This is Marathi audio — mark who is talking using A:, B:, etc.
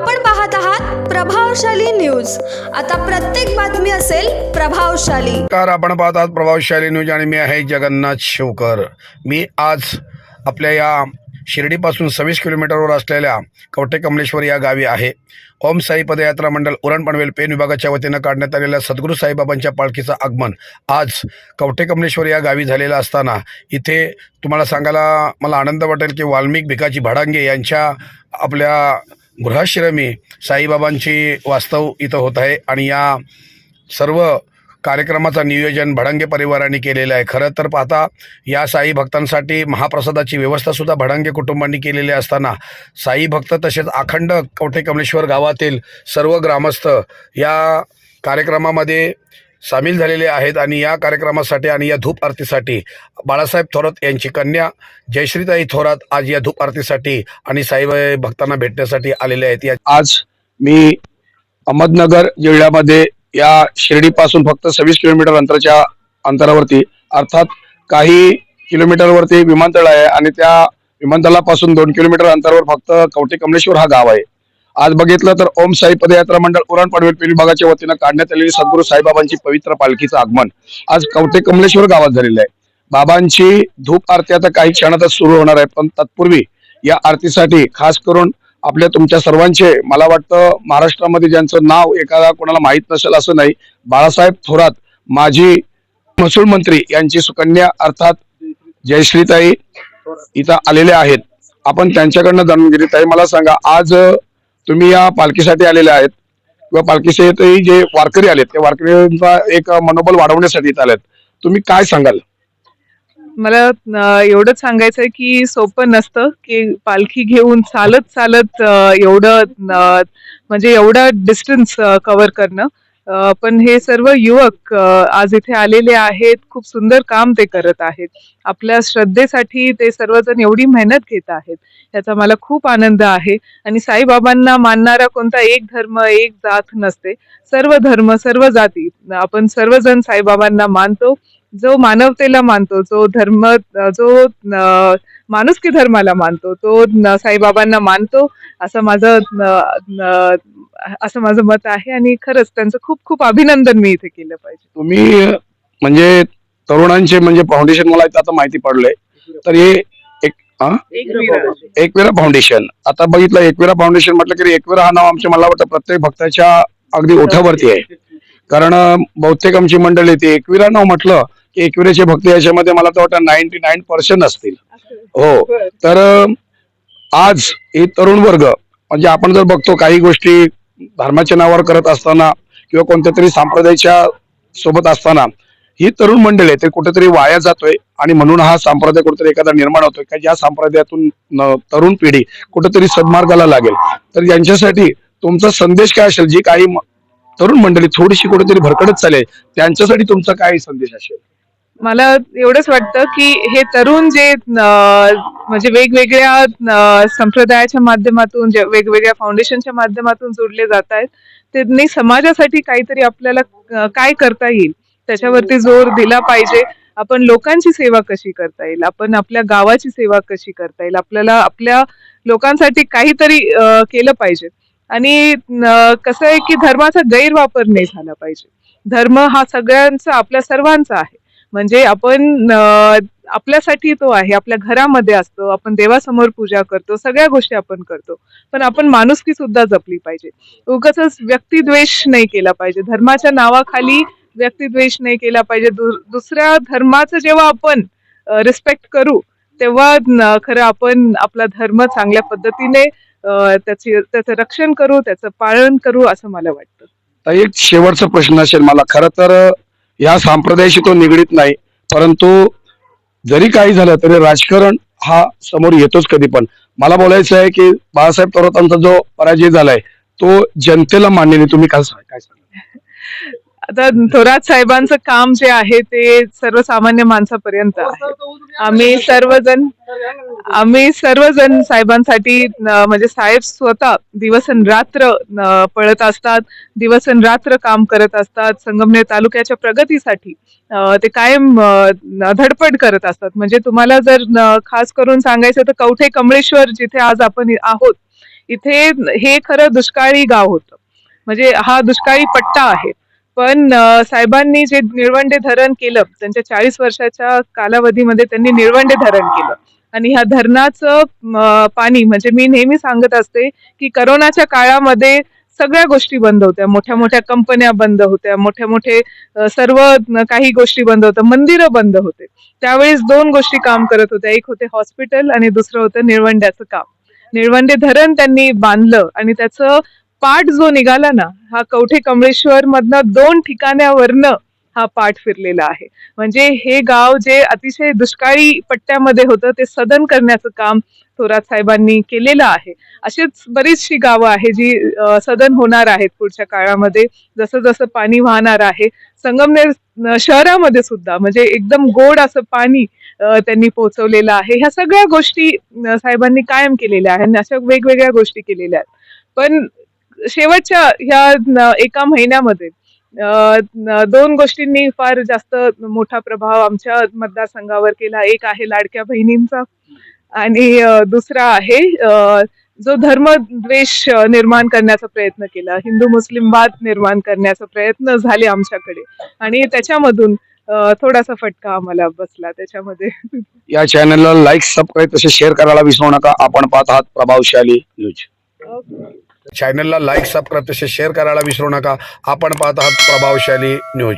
A: आपण पाहत आहात प्रभावशाली न्यूज. आता प्रत्येक बातमी असेल प्रभावशाली.
B: तर आपण पाहतात प्रभावशाली न्यूज आणि मी आहे जगन्नाथ शिवकर. मी आज आपल्या या शिर्डीपासून सव्वीस किलोमीटरवर असलेल्या कवठे कमलेश्वर या गावी आहे. ओम साई पदयात्रा मंडळ उरण पनवेल पेन विभागाच्या वतीनं काढण्यात आलेल्या सद्गुरू साईबाबांच्या पालखीचं आगमन आज कवठे कमलेश्वर या गावी झालेलं असताना इथे तुम्हाला सांगायला मला आनंद वाटेल की वाल्मिक भिकाजी भाडांगे यांच्या आपल्या गृहाश्रमी साईबाबांची वास्तव इथं होत आहे आणि या सर्व कार्यक्रमाचं नियोजन भडंगे परिवाराने केलेलं आहे. खरं तर पाहता या साई भक्तांसाठी महाप्रसादाची व्यवस्थासुद्धा भडंगे कुटुंबांनी केलेली असताना साई भक्त तसेच अखंड कवठे कमलेश्वर गावातील सर्व ग्रामस्थ या कार्यक्रमामध्ये सामील झालेले आहेत आणि या कार्यक्रमासाठी आणि या धूप आरतीसाठी बाळासाहेब थोरात यांची कन्या जयश्रीताई थोरात आज या धूप आरतीसाठी आणि साईबाई भक्तांना भेटण्यासाठी आलेले आहेत. या आज मी अहमदनगर जिल्ह्यामध्ये या शिर्डीपासून फक्त सव्वीस किलोमीटर अंतराच्या अंतरावरती अर्थात काही किलोमीटरवरती विमानतळ आहे आणि त्या विमानतळापासून दोन किलोमीटर अंतरावर फक्त कवटे कमलेश्वर हा गाव आहे. आज बघितलं तर ओम साई पदयात्रा मंडळ उरण पनवेल पेली विभागाच्या वतीनं काढण्यात आलेली सद्गुरू साईबाबांची पवित्र पालखीचं आगमन आज कवते कमलेश्वर गावात झालेलं आहे. बाबांची धूप आरती आता काही क्षणातच सुरू होणार आहे पण तत्पूर्वी या आरतीसाठी खास करून आपल्या तुमच्या सर्वांचे मला वाटतं महाराष्ट्रामध्ये ज्यांचं नाव एखादा कोणाला माहीत नसेल असं नाही बाळासाहेब थोरात माजी महसूल मंत्री यांची सुकन्या अर्थात जयश्रीताई इथं आलेले आहेत. आपण त्यांच्याकडनं जाणून घेतली ताई मला सांगा आज तुम्ही या पालखीसाठी आलेले आहेत. किंवा पालखीसाठी जे वारकरी आलेत त्या वारकऱ्यांचा एक मनोबल वाढवण्यासाठी इथं आलेत. तुम्ही काय सांगाल?
C: मला एवढंच एवढंच सांगायचंय की सोपं नसतं की पालखी घेऊन चालत चालत एवढं म्हणजे एवढं डिस्टन्स कव्हर करणं. पण हे सर्व युवक आज इथे आलेले आहेत. खूप सुंदर काम ते करत आहेत. आपल्या श्रद्धेसाठी ते सर्वजण एवढी मेहनत घेत आहेत. याचा मला खूप आनंद आहे. आणि साईबाबांना मानणारा कोणता एक धर्म एक जात नसते. सर्व धर्म सर्व जाती आपण सर्वजण साईबाबांना मानतो. जो मानवतेला मानतो जो धर्म जो माणुसकी धर्माला मानतो तो न- साईबाबांना मानतो. असं माझं असं माझं मत आहे आणि खरंच त्यांचं खूप खूप अभिनंदन मी इथे केलं पाहिजे.
B: तुम्ही म्हणजे तरुणांचे म्हणजे फाउंडेशन मला इथं आता माहिती पडलंय. तर हे एक हा? एकविरा फाउंडेशन आता बघितलं एकविरा फाउंडेशन म्हटलं की एकविरा हा नाव आमच्या मला वाटतं प्रत्येक भक्ताच्या अगदी ओठावरती आहे. कारण बहुतेक आमची मंडळी ती एकविरा नाव म्हटलं की एकविराचे भक्त याच्यामध्ये मला तर वाटतं नाईन्टी नाईन पर्सेंट असतील. हो. तर आज हे तरुण वर्ग म्हणजे आपण जर बघतो काही गोष्टी धर्माच्या नावावर करत असताना किंवा कोणत्या तरी संप्रदायाच्या सोबत असताना ही तरुण मंडळी आहे ते कुठेतरी वाया जातोय आणि म्हणून हा संप्रदाय कुठेतरी एखादा निर्माण होतोय. का ज्या संप्रदायातून तरुण पिढी कुठेतरी सन्मार्गाला लागेल. तर यांच्यासाठी तुमचा संदेश काय असेल? जी काही तरुण मंडळी थोडीशी कुठेतरी भरकडत चालेल त्यांच्यासाठी तुमचा काय संदेश असेल?
C: मला एवढंच वाटतं की हे तरुण जे म्हणजे वेगवेगळ्या संप्रदायाच्या माध्यमातून वेगवेगळ्या फाउंडेशनच्या माध्यमातून जोडले जात आहेत त्यांनी समाजासाठी काहीतरी आपल्याला काय करता येईल त्याच्यावरती जोर दिला पाहिजे. आपण लोकांची सेवा कशी करता येईल? आपण आपल्या गावाची सेवा कशी करता येईल? आपल्याला आपल्या लोकांसाठी काहीतरी केलं पाहिजे. आणि कसं आहे की धर्माचा गैरवापर नाही झाला पाहिजे. धर्म हा सगळ्यांचा आपल्या सर्वांचा आहे. म्हणजे आपण आपल्यासाठी तो आहे आपल्या घरामध्ये असतो आपण देवासमोर पूजा करतो सगळ्या गोष्टी आपण करतो. पण आपण माणुसकी सुद्धा जपली पाहिजे. उगाच व्यक्तिद्वेष नाही केला पाहिजे. धर्माच्या नावाखाली व्यक्तिद्वेष नाही केला पाहिजे. दु- दुसऱ्या धर्माचं जेव्हा आपण रिस्पेक्ट करू तेव्हा खरं आपण आपला धर्म चांगल्या पद्धतीने त्याची त्याचं रक्षण करू त्याचं पालन करू असं मला वाटतं.
B: एक शेवटचा प्रश्न असेल मला. खरं तर या संप्रदायाशी तो निगडीत नाही. परंतु जरी काही झालं तरी राजकारण हा समोर येतोच कधी पण. मला बोलायचं आहे की बाळासाहेब थोरातांचा जो पराजय झालाय तो जनतेला मान्य नाही. तुम्ही काय काय सांगा
C: आता थोरात साहेबांचं काम जे आहे ते सर्वसामान्य माणसापर्यंत आहे. आम्ही सर्वजण आम्ही सर्वजण साहेबांसाठी म्हणजे साहेब स्वतः दिवसन रात्र पळत असतात दिवसन रात्र काम करत असतात संगमनेर तालुक्याच्या प्रगतीसाठी ते कायम धडपड करत असतात. म्हणजे तुम्हाला जर खास करून सांगायचं तर कवठे कमळेश्वर जिथे आज आपण आहोत इथे हे खरं दुष्काळी गाव होतं. म्हणजे हा दुष्काळी पट्टा आहे. पण साहेबांनी जे निळवंडे धरण केलं त्यांच्या चाळीस वर्षाच्या कालावधीमध्ये त्यांनी निळवंडे धरण केलं. आणि ह्या धरणाचं पाणी म्हणजे मी नेहमी सांगत असते की करोनाच्या काळामध्ये सगळ्या गोष्टी बंद होत्या. मोठ्या मोठ्या कंपन्या बंद होत्या. मोठ्या मोठे सर्व काही गोष्टी बंद होत्या. मंदिरं बंद होते. त्यावेळेस दोन गोष्टी काम करत होत्या. एक होते हॉस्पिटल आणि दुसरं होतं निळवंड्याचं काम. निळवंडे धरण त्यांनी बांधलं आणि त्याचं पाठ जो निघाला ना हा कवठे कमळेश्वर मधनं दोन ठिकाण्यावरनं हा पाठ फिरलेला आहे. म्हणजे हे गाव जे अतिशय दुष्काळी पट्ट्यामध्ये होतं ते सदन करण्याचं काम थोरात साहेबांनी केलेलं आहे. अशीच बरीचशी गावं आहे जी सदन होणार आहेत पुढच्या काळामध्ये. जसं जसं पाणी वाहणार आहे संगमनेर शहरामध्ये सुद्धा म्हणजे एकदम गोड असं पाणी त्यांनी पोहोचवलेलं आहे. ह्या सगळ्या गोष्टी साहेबांनी कायम केलेल्या आहेत आणि अशा वेगवेगळ्या गोष्टी केलेल्या आहेत. पण शेवटच्या ह्या एका महिन्यामध्ये दोन गोष्टींनी फार जास्त मोठा प्रभाव आमच्या मतदारसंघावर केला. एक आहे लाडक्या बहिणींचा आणि दुसरा आहे जो धर्मद्वेष निर्माण करण्याचा प्रयत्न केला. हिंदू मुस्लिम वाद निर्माण करण्याचा प्रयत्न झाले आमच्याकडे. आणि त्याच्यामधून थोडासा फटका आम्हाला बसला त्याच्यामध्ये.
B: या चॅनलला लाईक सबस्क्राईब तसे शेअर करायला विसरू नका. आपण पाहत आहात प्रभावशाली न्यूज चॅनलला लाईक सबस्क्राईब तसे शेअर करायला विसरू नका. आपण पाहत आहात प्रभावशाली न्यूज